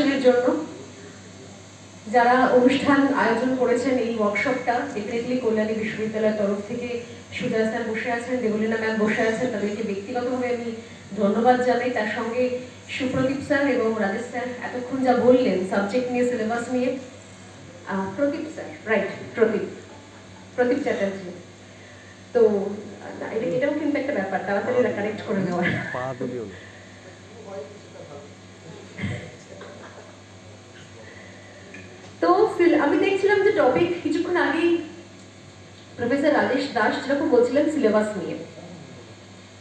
ইন্ট্রাডাকশনের জন্য যারা অনুষ্ঠান আয়োজন করেছেন এই ওয়ার্কশপটা ডেফিনেটলি কল্যাণী বিশ্ববিদ্যালয়ের তরফ থেকে সুজয় স্যার বসে আছেন দেবলীনা ম্যাম বসে আছেন তাদেরকে ব্যক্তিগতভাবে আমি ধন্যবাদ জানাই। তার সঙ্গে সুপ্রদীপ স্যার এবং রাজেশ স্যার এতক্ষণ যা বললেন সাবজেক্ট নিয়ে সিলেবাস নিয়ে প্রদীপ স্যার রাইট প্রদীপ প্রদীপ চ্যাটার্জি। তো এটাও কিন্তু একটা ব্যাপার তাড়াতাড়ি কানেক্ট করে নেওয়ার পা তুলিও না। তো সিল- আমি দেখছিলাম যে টপিক কিছুক্ষণ আগেই প্রফেসর রাজেশ দাস যেরকম বলছিলেন সিলেবাস নিয়ে।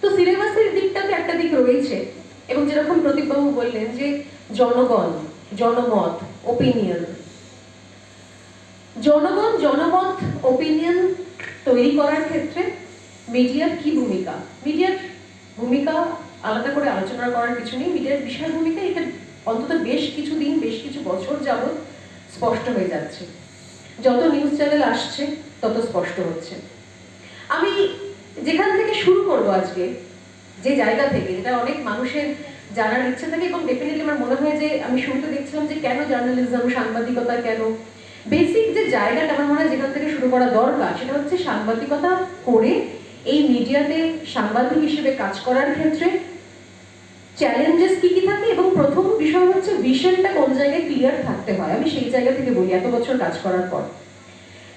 তো সিলেবাসের দিকটাতে একটা দিক রয়েছে, এবং যেরকম প্রদীপবাবু বললেন যে জনগণ, জনমত ওপিনিয়ন জনগণ, জনমত ওপিনিয়ন তৈরি করার ক্ষেত্রে মিডিয়ার কি ভূমিকা? মিডিয়ার ভূমিকা আলাদা করে আলোচনা করার কিছু নেই। মিডিয়ার বিশাল ভূমিকা এটা অন্তত বেশ কিছু দিন বেশ কিছু বছর যাবত স্পষ্ট হয়ে যাচ্ছে। যত নিউজ চ্যানেল আসছে, তত স্পষ্ট হচ্ছে। যেখান থেকে শুরু করব আজকে, যে জায়গা থেকে, যেটা অনেক মানুষের জানার ইচ্ছে থাকে এবং ডেফিনেটলি আমার মনে হয় যে আমি শুরুতে দেখছিলাম যে কেন জার্নালিজম সাংবাদিকতা কেন? বেসিক যে জায়গাটা আমার মনে হয় যেখান থেকে শুরু করা দরকার, সেটা হচ্ছে সাংবাদিকতা করে এই মিডিয়াতে সাংবাদিক হিসেবে কাজ করার ক্ষেত্রে চ্যালেঞ্জেস কি কি থাকে এবং প্রথম বিষয় হচ্ছে ভিশনটা কোন জায়গায় ক্লিয়ার থাকতে হয়, আমি সেই জায়গা থেকে বলি, এত বছর কাজ করার পর।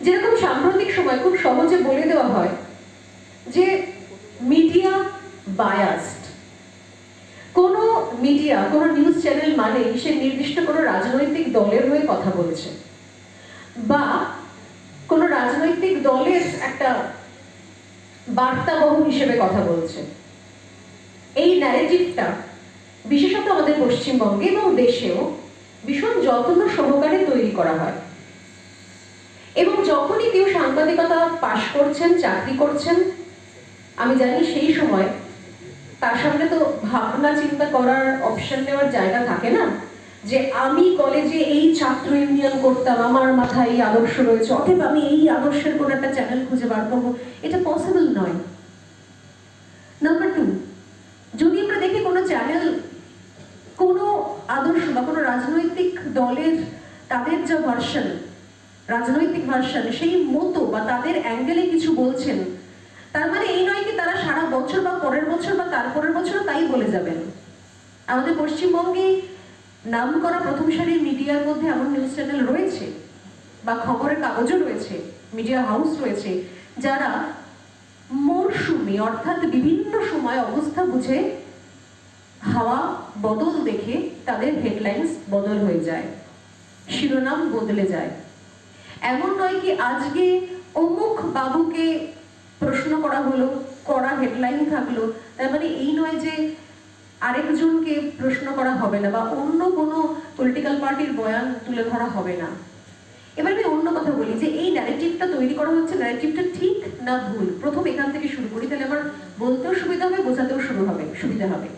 যেরকম সাম্প্রতিক সময় খুব সহজে বলে দেওয়া হয় যে মিডিয়া বায়াসড কোনো মিডিয়া কোনো নিউজ চ্যানেল মানেই সে নির্দিষ্ট কোনো রাজনৈতিক দলের হয়ে কথা বলছে বা কোনো রাজনৈতিক দলের একটা বার্তাবহ হিসেবে কথা বলছে। এই ন্যারেটিভটা বিশেষত আমাদের পশ্চিমবঙ্গে এবং দেশেও ভীষণ যত্ন সহকারে তৈরি করা হয়। এবং যখনই কেউ সাংবাদিকতা পাশ করছেন, চাকরি করছেন আমি জানি সেই সময় তার সামনে তো ভাবনা চিন্তা করার অপশন নেওয়ার জায়গা থাকে না, যে আমি কলেজে এই ছাত্র ইউনিয়ন করতাম, আমার মাথায় এই আদর্শ রয়েছে, অতএব আমি এই আদর্শের কোনো একটা চ্যানেল খুঁজে বার করব। এটা পসিবল নয়। নাম্বার টু যদি আমরা দেখি কোনো চ্যানেল কোনো আদর্শ বা কোনো রাজনৈতিক দলের তাদের যা ভার্সন রাজনৈতিক ভার্সন সেই মতো বা তাদের অ্যাঙ্গেলে কিছু বলছেন, তার মানে এই নয় কি তারা সারা বছর বা পরের বছর বা তার তারপরের বছরও তাই বলে যাবেন। আমাদের পশ্চিমবঙ্গে নাম করা প্রথম সারির মিডিয়ার মধ্যে এমন নিউজ চ্যানেল রয়েছে বা খবরের কাগজও রয়েছে মিডিয়া হাউস রয়েছে, যারা মরশুমি অর্থাৎ বিভিন্ন সময় অবস্থা বুঝে হাওয়া বদল দেখে তাদের হেডলাইন্স বদল হয়ে যায়, শিরোনাম বদলে যায়। এমন নয় কি আজকে অমুক বাবুকে প্রশ্ন করা হলো করা হেডলাইন থাকল। তার মানে এই নয় যে আরেকজনকে প্রশ্ন করা হবে না বা অন্য কোনো পলিটিক্যাল পার্টির বয়ান তুলে ধরা হবে না। এবার আমি অন্য কথা বলি যে এই ন্যারেটিভটা তৈরি করা হচ্ছে ন্যারেটিভটা ঠিক না ভুল? প্রথম এখান থেকে শুরু করি, তাহলে আমার বলতেও সুবিধা হবে, বোঝাতেও শুরু হবে, সুবিধা হবে।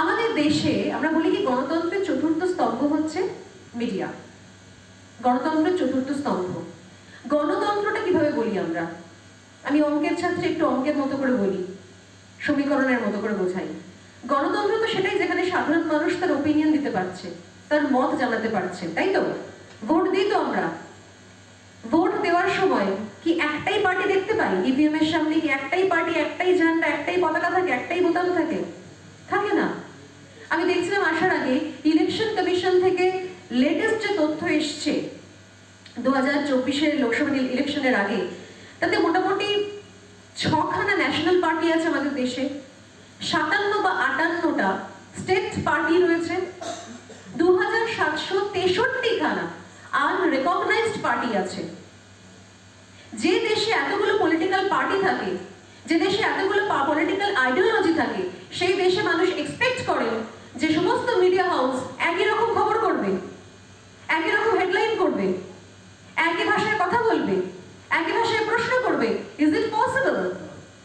আমাদের দেশে আমরা বলি কি, গণতন্ত্রের চতুর্থ স্তম্ভ হচ্ছে মিডিয়া গণতন্ত্রের চতুর্থ স্তম্ভ। গণতন্ত্রটা কীভাবে বলি আমরা? আমি অঙ্কের ছাত্রে একটু অঙ্কের মতো করে বলি, সমীকরণের মতো করে বোঝাই। গণতন্ত্র তো সেটাই যেখানে সাধারণ মানুষ তার ওপিনিয়ন দিতে পারছে, তার মত জানাতে পারছে, তাই তো? ভোট দিই তো আমরা। ভোট দেওয়ার সময় কি একটাই পার্টি দেখতে পাই? ইভিএম এর সামনে কি একটাই পার্টি, একটাই ঝান্ডা, একটাই পতাকা থাকে, একটাই বোতাম থাকে? থাকে না। আমি দেখছিলাম আসার আগে ইলেকশন কমিশন থেকে লেটেস্ট যে তথ্য এসছে, দু হাজার চব্বিশের লোকসভা ইলেকশনের আগে তাতে মোটামুটি ছখানা ন্যাশনাল পার্টি আছে আমাদের দেশে। সাতান্ন বা আটান্নটা স্টেট পার্টি রয়েছে। দু হাজার সাতশো তেষট্টি খানা আনরেকগনাইজড পার্টি আছে। যে দেশে এতগুলো পলিটিক্যাল পার্টি থাকে, যে দেশে এতগুলো পলিটিক্যাল আইডিওলজি থাকে, সেই দেশে মানুষ এক্সপেক্ট করে যে সমস্ত মিডিয়া হাউস একই রকম খবর করবে একই রকম হেডলাইন করবে একই ভাষায় কথা বলবে একই ভাষায় প্রশ্ন করবে ইজ ইট পসিবল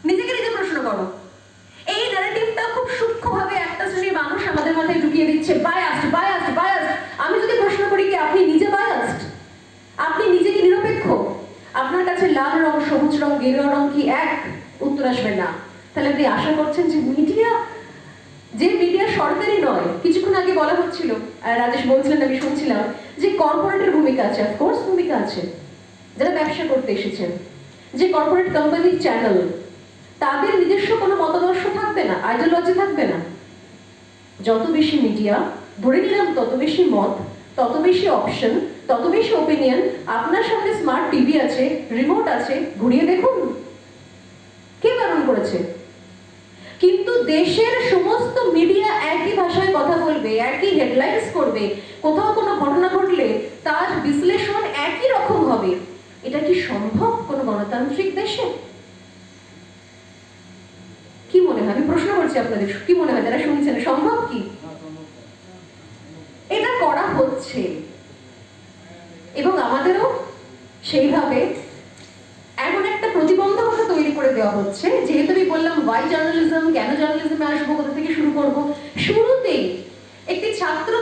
নিজেকে নিজে প্রশ্ন করো এই ন্যারেটিভটা খুব সূক্ষ্মভাবে একটা শ্রেণির মাথায় ঢুকিয়ে দিচ্ছে বায়াসড বায়াসড বায়াসড আমি যদি প্রশ্ন করি কি আপনি নিজে বায়াস্ট আপনি নিজে কি নিরপেক্ষ? আপনার কাছে লাল রং, সবুজ রং, গেরুয়া রং কি এক? উত্তর আসবে না। তাহলে আপনি আশা করছেন যে মিডিয়া যে মিডিয়া সরকারি নয়। কিছুক্ষণ আগে বলা হচ্ছিল রাজেশ বলছিলেন, আমি শুনছিলাম, যে কর্পোরেটের ভূমিকা আছে। অফকোর্স ভূমিকা আছে। যারা ব্যবসা করতে এসেছেন, যে কর্পোরেট কোম্পানির চ্যানেল তাদের নিজস্ব কোনো মতাদর্শ থাকবে না আইডিওলজি থাকবে না। যত বেশি মিডিয়া ধরে নিলাম তত বেশি মত, তত বেশি অপশন তত বেশি ওপিনিয়ন আপনার সামনে স্মার্ট টিভি আছে রিমোট আছে, ঘুরিয়ে দেখুন। কে বারণ করেছে? কিন্তু দেশের সমস্ত মিডিয়া একই ভাষায় কথা বলবে, একই হেডলাইন্স করবে, কোথাও কোনো ঘটনা ঘটলে তার বিশ্লেষণ একই রকম হবে। এটা কি সম্ভব কোনো গণতান্ত্রিক দেশে কি মনে হয় আমি করছি আপনাদের? কি মনে হয় যারা শুনছেন? সম্ভব কি? এটা করা হচ্ছে। এবং আমাদেরও সেইভাবে এমন একটা প্রতিবন্ধকতা তৈরি করে দেওয়া হচ্ছে। যেহেতু আমি বললাম ওয়াই জার্নালিজম কেন জার্নালিজমে আসব, কোথা থেকে শুরু করব? শুরুতেই একটি ছাত্র